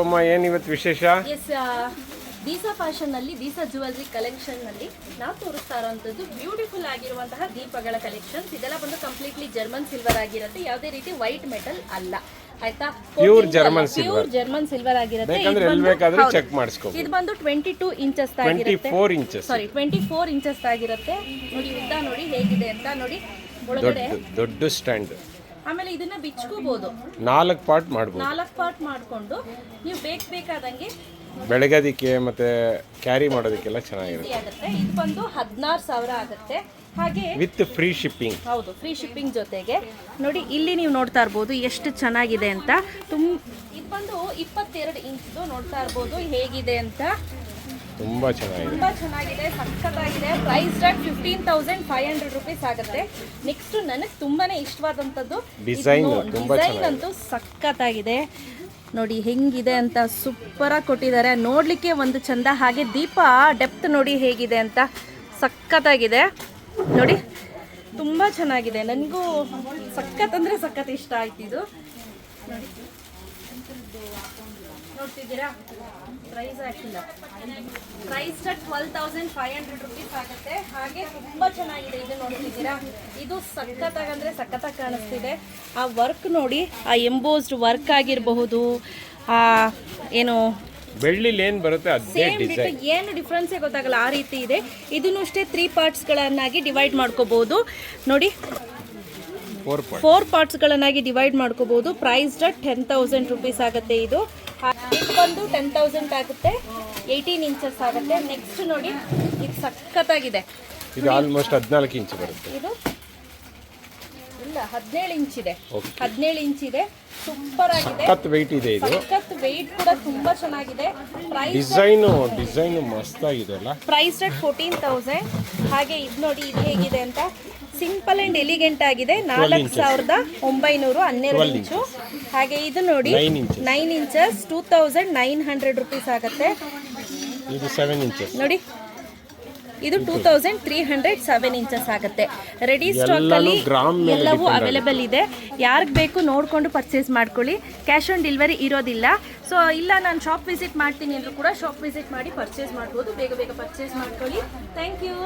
ಅಮ್ಮ ಏನಿವತ್ತು ವಿಶೇಷ? ಎಸ್ ದೀಸಾ ಫ್ಯಾಷನ್ನಲ್ಲಿ ದೀಸಾ ಜುವೆಲ್ರಿ ಕಲೆಕ್ಷನ್ನಲ್ಲಿ ನಾವು ತೋರಿಸ್ತಾ ಇರುವಂತದ್ದು ಬ್ಯೂಟಿಫುಲ್ ಆಗಿರುವಂತಹ ದೀಪಗಳ ಕಲೆಕ್ಷನ್ಸ್ ಇದೆಲ್ಲ ಬಂದು ಕಂಪ್ಲೀಟ್ಲಿ ಜರ್ಮನ್ ಸಿಲ್ವರ್ ಆಗಿರುತ್ತೆ. ಯಾವುದೇ ರೀತಿ ವೈಟ್ ಮೆಟಲ್ ಅಲ್ಲ. ಆಯ್ತಾ? Pure German pure German silver ಆಗಿರುತ್ತೆ. ಚೆಕ್ ಮಾಡಿಸ್ಕೋಬೋದು. ಇದು ಬಂದು ಟ್ವೆಂಟಿ ಟೂ ಇಂಚಸ್ ಆಗಿರುತ್ತೆ ಸಾರಿ ಟ್ವೆಂಟಿ ಫೋರ್ ಇಂಚಸ್ ಆಗಿರುತ್ತೆ ನೋಡಿ ಉದ್ದ ನೋಡಿ ಹೇಗಿದೆ ಅಂತ ನೋಡಿ. ಒಳಗಡೆ ದೊಡ್ಡ ಸ್ಟ್ಯಾಂಡ್ ಆಮೇಲೆ ಇದನ್ನ ಬಿಚ್ಕೋಬಹುದು ನಾಲ್ಕು ಪಾರ್ಟ್ ಮಾಡ್ಬೋದು. ನಾಲ್ಕು ಪಾರ್ಟ್ ಮಾಡ್ಕೊಂಡು ನೀವು ಬೇಕು ಬೇಕಾದಂಗೆ ಬೆಳಗೋದಿಕ್ಕೆ ಮತ್ತೆ ಕ್ಯಾರಿ ಮಾಡೋದಕ್ಕೆಲ್ಲ ಚೆನ್ನಾಗಿರುತ್ತೆ. ಆಗುತ್ತೆ. ಇದು ಬಂದು ಹದಿನಾರು ಸಾವಿರ ಆಗುತ್ತೆ. ಹಾಗೆ ವಿತ್ ಫ್ರೀ ಶಿಪ್ಪಿಂಗ್ ಹೌದು ಫ್ರೀ ಶಿಪ್ಪಿಂಗ್ ಜೊತೆಗೆ. ನೋಡಿ ಇಲ್ಲಿ ನೀವು ನೋಡ್ತಾ ಇರ್ಬೋದು ಎಷ್ಟು ಚೆನ್ನಾಗಿದೆ ಅಂತ. ತುಂಬ ಇದು ಬಂದು ಇಪ್ಪತ್ತೆರಡು ಇಂಚ್ದು ನೋಡ್ತಾ ಇರ್ಬೋದು ಹೇಗಿದೆ ಅಂತ. ತುಂಬಾ ಚೆನ್ನಾಗಿದೆ. ತುಂಬಾ ಚೆನ್ನಾಗಿದೆ ಸಖತ್ತಾಗಿದೆ. Price tag fifteen thousand five hundred rupees ಆಗುತ್ತೆ. ನೆಕ್ಸ್ಟ್ ನನಗೆ ತುಂಬಾನೇ ಇಷ್ಟವಾದಂಥದ್ದು ಡಿಸೈನ್ ಡಿಸೈನ್ ಅಂತೂ ಸಖತ್ತಾಗಿದೆ. ನೋಡಿ ಹೆಂಗಿದೆ ಅಂತ ಸೂಪರಾಗಿ ಕೊಟ್ಟಿದ್ದಾರೆ. ನೋಡಲಿಕ್ಕೆ ಒಂದು ಚಂದ ಹಾಗೆ ದೀಪ ಡೆಪ್ತ್ ನೋಡಿ ಹೇಗಿದೆ ಅಂತ ಸಖತ್ತಾಗಿದೆ. ನೋಡಿ ತುಂಬ ಚೆನ್ನಾಗಿದೆ. ನನಗೂ ಸಖತ್ ಅಂದರೆ ಸಖತ್ ಇಷ್ಟ ಆಯ್ತು ಇದು. ನೋಡಿ. ನೋಡ್ತಿದ್ದೀರಾ? ಪ್ರೈಸ್ ಹಾಕಿಲ್ಲ. Price twelve thousand five hundred rupees ಆಗುತ್ತೆ. ಹಾಗೆ ತುಂಬ ಚೆನ್ನಾಗಿದೆ. ಇದು ನೋಡ್ತಿದ್ದೀರಾ? ಇದು ಸಖತ್ತಾಗಿ ಅಂದರೆ ಸಖತ್ತಾಗಿ ಕಾಣಿಸ್ತಿದೆ. ಆ ವರ್ಕ್ ನೋಡಿ ಆ ಎಂಬೋಸ್ಡ್ ವರ್ಕ್ ಆಗಿರಬಹುದು ಆ ಏನು ಬೆಳ್ಳಿಲಿ ಏನ್ ಬರುತ್ತೆ ಅದೇ ಸೇಮ್ ಡಿಸೈನ್ ಏನು ಡಿಫ್ರೆನ್ಸ್ ಗೊತ್ತಾಗಲ್ಲ. ಆ ರೀತಿ ಇದೆ. ಇದನ್ನು ಅಷ್ಟೇ ತ್ರೀ ಪಾರ್ಟ್ಸ್ಗಳನ್ನಾಗಿ ಡಿವೈಡ್ ಮಾಡ್ಕೋಬಹುದು ನೋಡಿ ಫೋರ್ ಪಾರ್ಟ್ಸ್ ಗಳನ್ನಾಗಿ ಪಾರ್ಟ್ಸ್ಗಳನ್ನಾಗಿ ಡಿವೈಡ್ ಮಾಡ್ಕೋಬಹುದು ಪ್ರೈಸ್ ಟೆನ್ ತೌಸಂಡ್ ರುಪೀಸ್ ಆಗುತ್ತೆ ಇದು. ಬಂದು ಟೆನ್ ತೌಸಂಡ್ ಆಗುತ್ತೆ. ಏಯ್ಟೀನ್ ಇಂಚಸ್ ಆಗುತ್ತೆ. ನೆಕ್ಸ್ಟ್ ನೋಡಿ ಇದು ಸಖತ್ತಾಗಿದೆ. ಇದು ಆಲ್ಮೋಸ್ಟ್ ಹದಿನಾಲ್ಕು ಇಂಚ್ ಬರುತ್ತೆ. ಇದು ಇಲ್ಲ ಹದಿನೇಳು ಇಂಚ್ ಇದೆ. ಹದಿನೇಳು ಇಂಚ್ ಇದೆ. ಸೂಪರ್ ಆಗಿದೆ. ಸಖತ್ ವೆಯ್ಟ್ ಇದೆ ಇದು. ಸಖತ್ ವೆಯ್ಟ್ ಕೂಡ ತುಂಬಾ ಚೆನ್ನಾಗಿದೆ. ಡಿಸೈನ್ ಡಿಸೈನ್ ಮಸ್ತ್ ಮಸ್ತಾಗಿದೆ ಅಲ್ಲ? ಪ್ರೈಸ್ ರೇಟ್ ಫೋರ್ಟೀನ್ ತೌಸಂಡ್ ಹಾಗೆ ಇದು ನೋಡಿ ಇದು ಹೇಗಿದೆ ಅಂತ. ಸಿಂಪಲ್ ಅಂಡ್ ಎಲಿಗೆಂಟ್ ಆಗಿದೆ. ನಾಲ್ಕು ಸಾವಿರದ ಒಂಬೈನೂರು ಹನ್ನೆರಡು ಇಂಚು ಹಾಗೆ ಇದು ನೋಡಿ nine inches two thousand nine hundred rupees ಆಗುತ್ತೆ. ನೋಡಿ ಇದು two thousand three hundred seven inches ಆಗುತ್ತೆ. ರೆಡಿ ಸ್ಟಾಕ್ ಅಲ್ಲಿ ಎಲ್ಲವೂ ಅವೈಲೇಬಲ್ ಇದೆ. ಯಾರಿಗೆ ಬೇಕು ನೋಡಿಕೊಂಡು ಪರ್ಚೇಸ್ ಮಾಡ್ಕೊಳ್ಳಿ. ಕ್ಯಾಶ್ ಆನ್ ಡೆಲಿವರಿ ಇರೋದಿಲ್ಲ. ಸೊ ಇಲ್ಲ ನಾನು ಶಾಪ್ ವಿಸಿಟ್ ಮಾಡ್ತೀನಿ ಅಂದ್ರೂ ಕೂಡ ಶಾಪ್ ವಿಸಿಟ್ ಮಾಡಿ ಪರ್ಚೇಸ್ ಮಾಡ್ಬೋದು. ಬೇಗ ಬೇಗ ಪರ್ಚೇಸ್ ಮಾಡ್ಕೊಳ್ಳಿ. Thank you